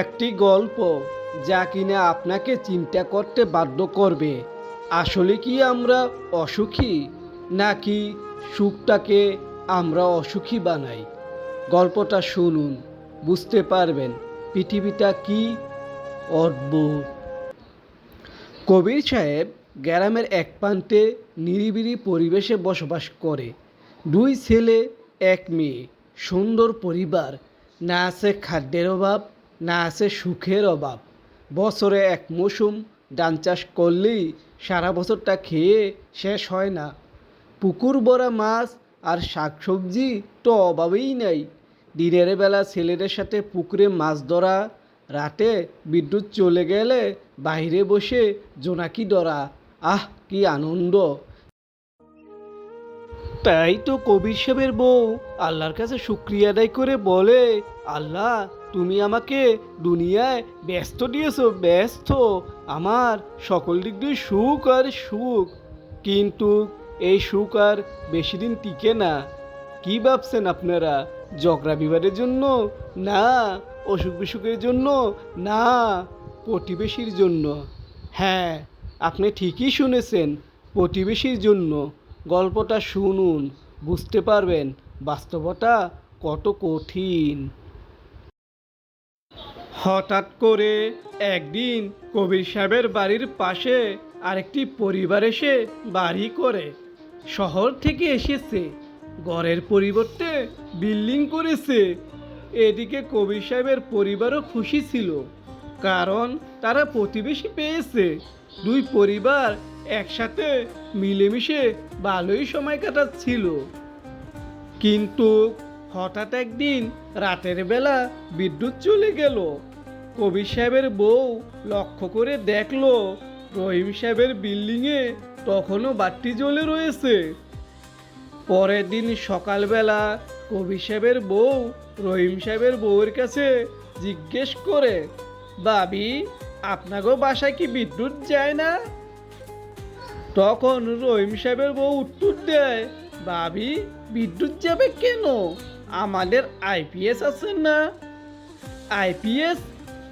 একটি গল্প যা কিনা আপনাকে চিন্তা করতে বাধ্য করবে। আসলে কি আমরা অসুখী, নাকি সুখটাকে আমরা অসুখী বানাই? গল্পটা শুনুন, বুঝতে পারবেন পৃথিবীটা কি অদ্ভুত। কবির সাহেব গ্রামের এক প্রান্তে নিরিবিলি পরিবেশে বসবাস করে। দুই ছেলে, এক মেয়ে, সুন্দর পরিবার, না আছে খাদ্যের অভাব না আছে সুখের অভাব। বছরে এক মৌসুম ধান চাষ করলেই সারা বছরটা খেয়ে শেষ হয় না। পুকুর ভরা মাছ আর শাকসবজি তো অভাবেই নাই। দিনের বেলা ছেলেদের সাথে পুকুরে মাছ ধরা, রাতে বিদ্যুৎ চলে গেলে বাইরে বসে জোনাকি ধরা, আহ, কি আনন্দ। তাই তো কবির সাহেবের বউ আল্লাহর কাছে শুক্রিয়া আদায় করে বলে, আল্লাহ তুমি আমাকে দুনিয়ায় ব্যস্ত দিয়েছ, ব্যস্ত। আমার সকল দিক দিয়ে সুখ আর সুখ। কিন্তু এই সুখ আর বেশি দিন টিকে না। কি ভাবছেন আপনারা? ঝগড়া বিবাদের জন্য? না। অসুখ বিসুখের জন্য? না। প্রতিবেশীর জন্য? হ্যাঁ আপনি ঠিকই শুনেছেন, প্রতিবেশীর জন্য। গল্পটা শুনুন, বুঝতে পারবেন বাস্তবতা কত কঠিন। হঠাৎ করে একদিন কবির সাহেবের বাড়ির পাশে আরেকটি পরিবার এসে বাড়ি করে। শহর থেকে এসেছে। ঘরের পরিবর্তে বিল্ডিং করেছে। এদিকে কবির সাহেবের পরিবারও খুশি ছিল, কারণ তারা প্রতিবেশী পেয়েছে। দুই পরিবার একসাথে মিলেমিশে ভালোই সময় কাটাচ্ছিল। কিন্তু হঠাৎ একদিন রাতের বেলা বিদ্যুৎ চলে গেল। কবির সাহেবের বউ লক্ষ্য করে দেখল, রহিম সাহেবের বিল্ডিংয়ে তখনও বাতি জ্বলে রয়েছে। পরের দিন সকালবেলা কবির সাহেবের বউ রহিম সাহেবের বউয়ের কাছে জিজ্ঞেস করে, বাবি আপনাকেও বাসায় কি বিদ্যুৎ যায় না? তখন রহিম সাহেবের বউ উত্তর দেয়, বাবি, বিদ্যুৎ যাবে কেন? আমাদের আইপিএস আছে না? আইপিএস?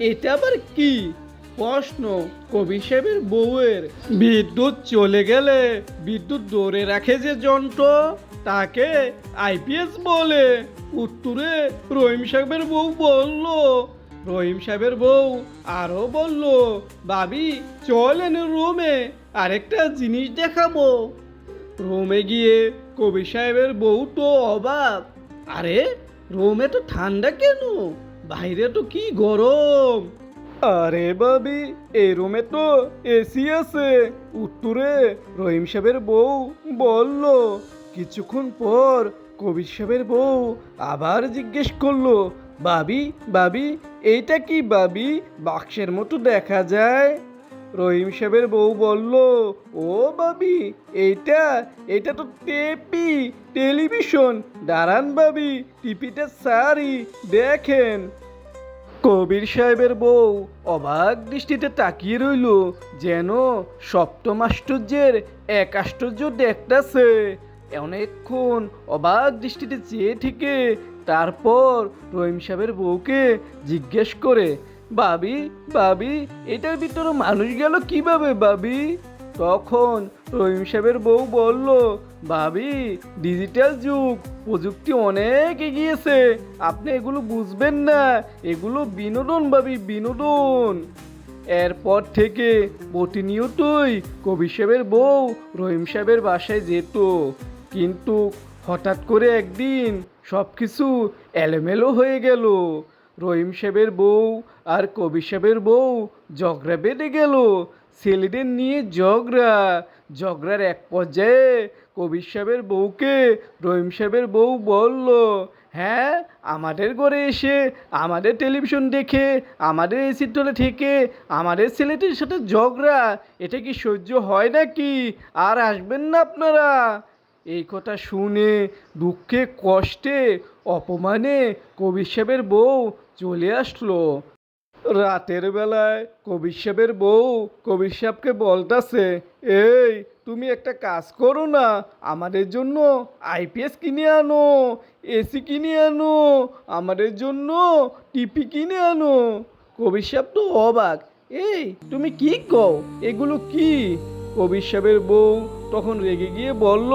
এটা আবার কি? প্রশ্ন। কবি সাহেবের বউয়ের বিদ্যুৎ চলে গেলে বিদ্যুৎ ধরে রাখে যে যন্ত্র, তাকে আইপিএস বলে। উত্তরে রহিম সাহেবের বউ বলল, রহিম সাহেবের বউ আরও বলল, ভাবি, চলেন রুমে, আরেকটা জিনিস দেখাবো। রোমে গিয়ে কবি সাহেবের বউ তো অবাক। আরে, রোমে তো ঠান্ডা কেন? বাইরে তো কি গরম? আরে বাবি এই রুমে তো এসি আছে। উত্তরে রহিম সাহেবের বউ বলল, কিছুক্ষণ পর কবির সাহেবের বউ আবার জিজ্ঞেস করল, বাবি বাবি, এইটা কি বাবি? বাক্সের মতো দেখা যায়? রহিম সাহেবের বউ বলল, ও বাবি, এইটা এটা তো টেপি, টেলিভিশন। দাঁড়ান বাবি, টিপিটা সারি, দেখেন। কবির সাহেবের বউ অবাক দৃষ্টিতে তাকিয়ে রইল, যেন সপ্তম আশ্চর্যের এক আশ্চর্য দেখতেছে অনেকক্ষণ অবাক দৃষ্টিতে চেয়ে থেকে তারপর রহিম সাহেবের বউকে জিজ্ঞেস করে, বাবি বাবি, এটার ভিতরে মানুষ গেল কীভাবে, বাবি? তখন রহিম সাহেবের বউ বলল, ভাবি ডিজিটাল যুগ, প্রযুক্তি অনেক এগিয়েছে। আপনি এগুলো বুঝবেন না, এগুলো বিনোদন, ভাবি, বিনোদন। এরপর থেকে প্রতিনিয়তই কবি সাহেবের বউ রহিম সাহেবের বাসায় যেত। কিন্তু হঠাৎ করে একদিন সব কিছু এলোমেলো হয়ে গেল। রহিম সাহেবের বউ আর কবি সাহেবের বউ ঝগড়া বেঁধে গেল। ছেলেদের নিয়ে ঝগড়া। ঝগড়ার এক পর্যায়ে কবির সাহেবের বউকে রহিম সাহেবের বউ বলল হ্যাঁ আমাদের ঘরে এসে আমাদের টেলিভিশন দেখে, আমাদের এসি তলে থেকে আমাদের ছেলেটির সাথে ঝগড়া, এটা কি সহ্য হয় নাকি? আর আসবেন না আপনারা? এই কথা শুনে, দুঃখে, কষ্টে, অপমানে কবির সাহেবের বউ চলে আসলো। রাতের বেলায় কবির সাহেবের বউ কবির সাহেবকে বলতাছে, এই, তুমি একটা কাজ করো না, আমাদের জন্য আইপিএস কিনে আনো, এসি কিনে আনো, আমাদের জন্য টিপি কিনে আনো। কবির সাহেব তো অবাক, এই, তুমি কি কও, এগুলো কি? কবির সাহেবের বউ তখন রেগে গিয়ে বলল,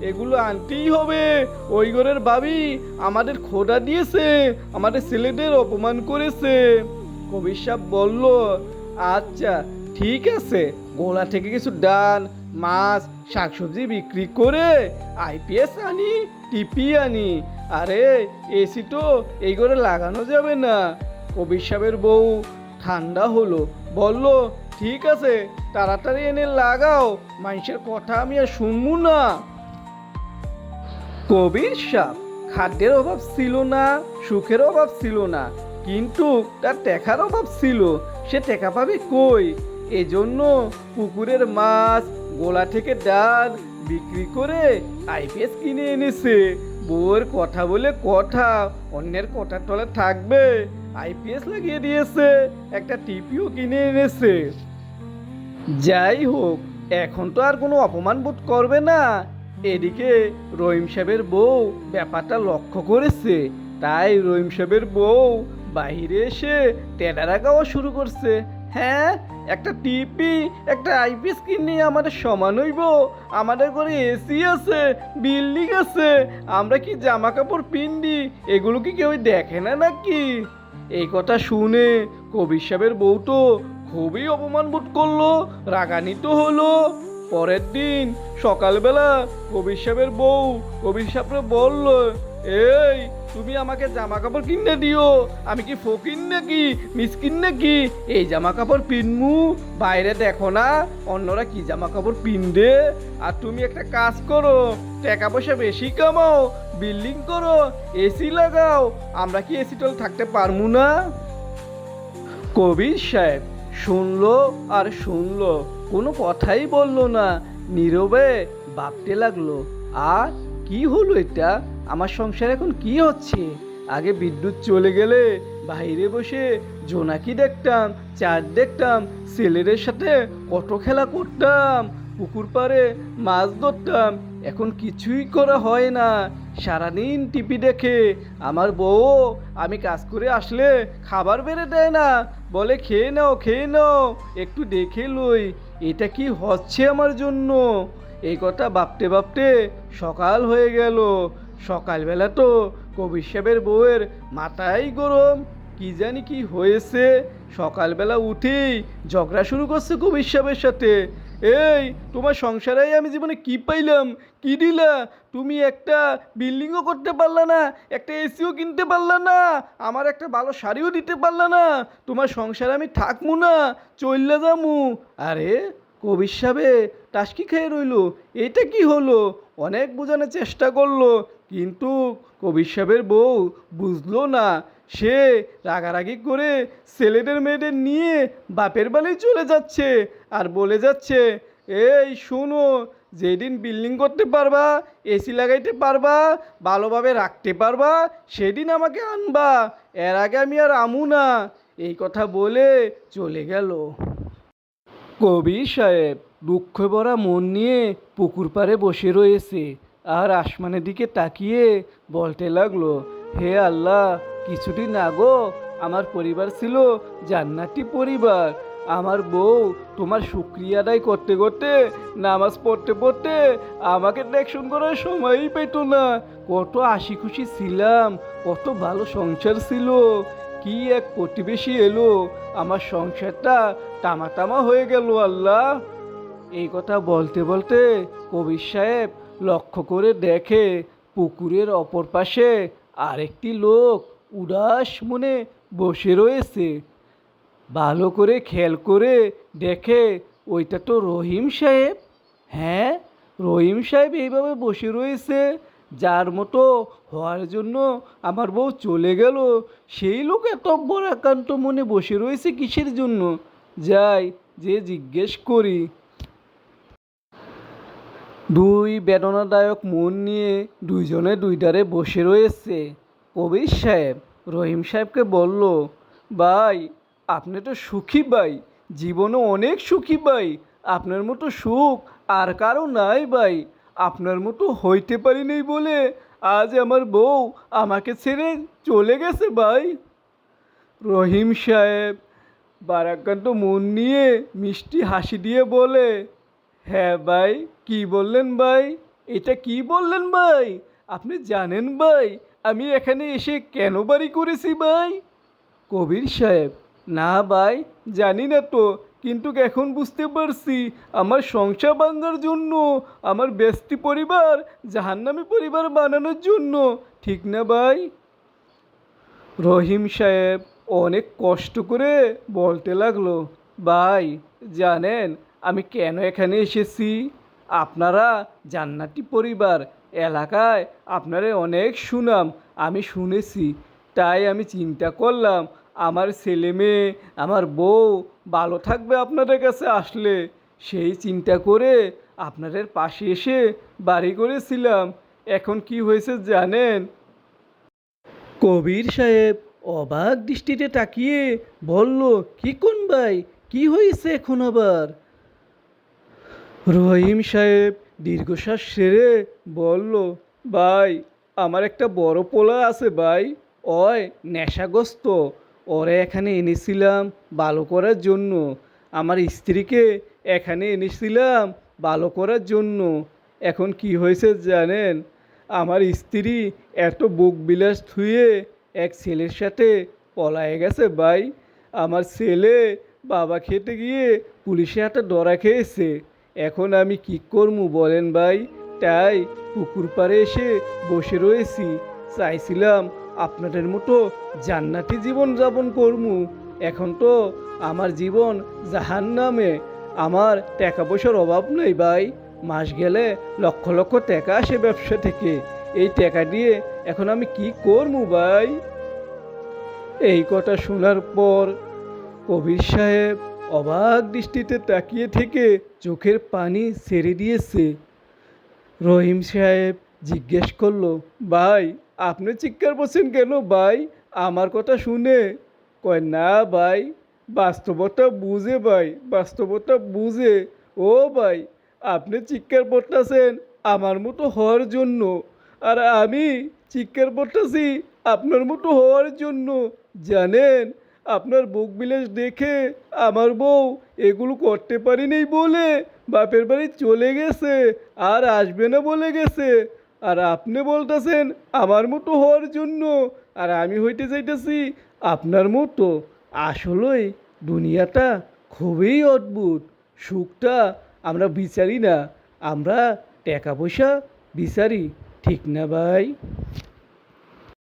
এগুলো আনতেই হবে, ওই ঘরের ভাবি আমাদের খোদা দিয়েছে, আমাদের ছেলেদের অপমান করেছে। কবির সাহেব বলল আচ্ছা ঠিক আছে। গোলা থেকে কিছু ডাল, মাছ, শাকসবজি বিক্রি করে আইপিএস আনি টিপি আনি। আরে, এসি তো এই করে লাগানো যাবে না। কবির বউ ঠান্ডা হলো, বলল, ঠিক আছে, তাড়াতাড়ি এনে লাগাও, মানুষের কথা আমি আর শুনব না। কবির সাপ, খাদ্যের অভাব ছিল না, সুখের অভাব ছিল না। কিন্তু তার টেকার অভাব ছিল। সে টেকা পাবে কই? এজন্য পুকুরের মাছ, গোলা থেকে ডাল বিক্রি করে আইপিএস কিনে এনেছে। বউয়ের কথা বলে কথা, অন্যের কথার তলে থাকবে। আইপিএস লাগিয়ে দিয়েছে, একটা টিপিও কিনে এনেছে। যাই হোক, এখন তো আর কোনো অপমান বোধ করবে না। এদিকে রহিম সাহেবের বউ ব্যাপারটা লক্ষ্য করেছে। তাই রহিম সাহেবের বউ বাইরে এসে টেডারা গাওয়া শুরু করছে। হ্যাঁ একটা টিপি, একটা আইপি স্ক্রিন কিনে আমাদের সমান হইব। আমাদের ঘরে এসি আছে, বিল্ডিং আছে। আমরা কি জামা কাপড় পিন্ডি এগুলো কি কেউ দেখে না নাকি? এই কথা শুনে কবির সাহেবের বউ তো খুবই অপমান বোধ করল, রাগান্বিত হলো। পরের দিন সকালবেলা কবির সাহেবের বউ কবির সাহেবরে বলল, এই তুমি আমাকে জামা কাপড় কিনে দিও। আমি কি ফকির নাকি? মিসকিন নাকি? এই জামা কাপড় পিনমু। বাইরে দেখো না, অন্যরা কি জামা কাপড় পিনবে আর তুমি একটা কাজ করো, টাকা পয়সা বেশি কামাও, বিল্ডিং করো এসি লাগাও। আমরা কি এসি টল থাকতে পারমু না? কবির সাহেব, শুনলো আর শুনলো, কোনো কথাই বলল না। নীরবে ভাবতে লাগল, আর কি হলো এটা? আমার সংসার এখন কি হচ্ছে? আগে বিদ্যুৎ চলে গেলে বাইরে বসে জোনাকি দেখতাম, চাঁদ দেখতাম, ছেলেদের সাথে কত খেলা করতাম, পুকুর পাড়ে মাছ ধরতাম, এখন কিছুই করা হয় না। সারাদিন টিভি দেখে আমার বউ আমি কাজ করে আসলে খাবার বেড়ে দেয় না, বলে, খেয়ে নাও খেয়ে নাও, একটু দেখে লই, এটা কি হচ্ছে আমার জন্য? এই কথা ভাবতে ভাবতে সকাল হয়ে গেল। সকালবেলা তো কবির সাহেবের বউয়ের মাথায় গরম। কি জানি কি হয়েছে। সকালবেলা উঠেই ঝগড়া শুরু করছে কবির সাহেবের সাথে। এই, তোমার সংসারে আমি জীবনে কি পাইলাম? কি দিলা? তুমি একটা বিল্ডিংও করতে পারলা না, একটা এসিও কিনতে পারলা না, আমার একটা ভালো শাড়িও দিতে পারলা না, তোমার সংসারে আমি থাকমু না চললে যামু। আরে কবির সাহেবে টাসকি খেয়ে রইল? এটা কি হলো? অনেক বোঝানোর চেষ্টা করল। কিন্তু কবির সাহেবের বউ বুঝলো না। সে রাগারাগি করে ছেলেদের মেয়েদের নিয়ে বাপের বাড়ি চলে যাচ্ছে আর বলে যাচ্ছে, এই শোনো, যেদিন বিল্ডিং করতে পারবা, এসি লাগাইতে পারবা, ভালোভাবে রাখতে পারবা, সেদিন আমাকে আনবা। এর আগে আমি আর আমু না। এই কথা বলে চলে গেল। কবির সাহেব দুঃখ ভরা মন নিয়ে পুকুর পাড়ে বসে রয়েছে। আর আসমানের দিকে তাকিয়ে বলতে লাগল, হে আল্লাহ, কিছুদিন আগো আমার পরিবার ছিল জান্নাতি পরিবার। আমার বউ তোমার শুক্রিয়া আদায় করতে করতে, নামাজ পড়তে পড়তে আমাকে দেখশন করার সময়ই পেত না। কত হাসি খুশি ছিলাম, কত ভালো সংসার ছিল। কি এক প্রতিবেশী এলো, আমার সংসারটা তামা তামা হয়ে গেল আল্লাহ। এই কথা বলতে বলতে কবির সাহেব লক্ষ্য করে দেখে পুকুরের অপর পাশে আরেকটি লোক উদাস মনে বসে রয়েছে। ভালো করে খেয়াল করে দেখে ওইটা তো রহিম সাহেব। হ্যাঁ রহিম সাহেব এইভাবে বসে রয়েছে, যার মতো হওয়ার জন্য আমার বউ চলে গেল। সেই লোক এত বড় একান্ত মনে বসে রয়েছে কিসের জন্য? যাই, যে জিজ্ঞেস করি। দুই বেদনাদায়ক মন নিয়ে দুইজনে দুইটারে বসে রয়েছে। কবির সাহেব, রহিম সাহেবকে বলল, ভাই, আপনি তো সুখী ভাই জীবনে অনেক সুখী ভাই, আপনার মতো সুখ আর কারও নাই ভাই, আপনার মতো হইতে পারি নাই বলে আজ আমার বউ আমাকে ছেড়ে চলে গেছে ভাই। রহিম সাহেব বারাকান্ত মন নিয়ে মিষ্টি হাসি দিয়ে বলে হ্যাঁ ভাই, কি বললেন ভাই? এটা কি বললেন ভাই? আপনি জানেন ভাই, আমি এখানে এসে কেন বাড়ি করেছি ভাই? কবির সাহেব, না ভাই, জানি না তো, কিন্তু এখন বুঝতে পারছি, আমার সংসার ভাঙার জন্য, আমার ব্যস্তি পরিবার, জাহান্নামী পরিবার বানানোর জন্য, ঠিক না ভাই? রহিম সাহেব, অনেক কষ্ট করে বলতে লাগল, ভাই, জানেন আমি কেন এখানে এসেছি? আপনারা জান্নাতি পরিবার, এলাকায় আপনারা অনেক সুনাম, আমি শুনেছি। তাই আমি চিন্তা করলাম, আমার ছেলে মেয়ে, আমার বউ ভালো থাকবে আপনাদের কাছে আসলে। সেই চিন্তা করে আপনাদের পাশে এসে বাড়ি করেছিলাম। এখন কি হয়েছে জানেন? কবির সাহেব অবাক দৃষ্টিতে তাকিয়ে বলল, কি কোন ভাই? কি হয়েছে এখন আবার? রহিম সাহেব দীর্ঘশ্বাস সেরে বলল, ভাই, আমার একটা বড় পোলা আছে ভাই অয় নেশাগ্রস্ত। ওরে এখানে এনেছিলাম ভালো করার জন্য। আমার স্ত্রীকে এখানে এনেছিলাম ভালো করার জন্য। এখন কি হয়েছে জানেন? আমার স্ত্রী এত বুক বিলাস থুয়ে এক ছেলের সাথে পলায়ে গেছে ভাই। আমার ছেলে বাবা খেতে গিয়ে পুলিশের হাতে ডরা খেয়েছে। এখন আমি কি করব বলেন ভাই? তাই পুকুর পাড়ে এসে বসে রয়েছি। চাইছিলাম আপনাদের মতো জান্নাতি জীবন যাপন করমু। এখন তো আমার জীবন জাহান নামে আমার টাকা পয়সার অভাব নেই ভাই। মাস গেলে লক্ষ লক্ষ টাকা আসে ব্যবসা থেকে। এই টাকা দিয়ে এখন আমি কি করব ভাই? এই কথা শোনার পর কবির সাহেব অবাক দৃষ্টিতে তাকিয়ে থেকে চোখের পানি ছেড়ে দিয়েছে। রহিম সাহেব জিজ্ঞেস করল, ভাই, আপনি চিৎকার করছেন কেন? ভাই, আমার কথা শুনে। কয়, না ভাই, বাস্তবতা বুঝে ভাই, বাস্তবতা বুঝে। ও ভাই, আপনি চিৎকার পড়তেছেন আমার মতো হওয়ার জন্য। আর আমি চিৎকার করতেছি আপনার মতো হওয়ার জন্য, জানেন? আপনার বুক বিলাস দেখে আমার বউ এগুলো করতে পারিনি বলে বাপের বাড়ি চলে গেছে আর আসবে না বলে গেছে। আর আপনি বলতেছেন আমার মতো হওয়ার জন্য, আর আমি হইতে চাইতেছি আপনার মতো। আসলেই দুনিয়াটা খুবই অদ্ভুত। সুখটা আমরা বিচারি না, আমরা টাকা পয়সা বিচারি, ঠিক না ভাই?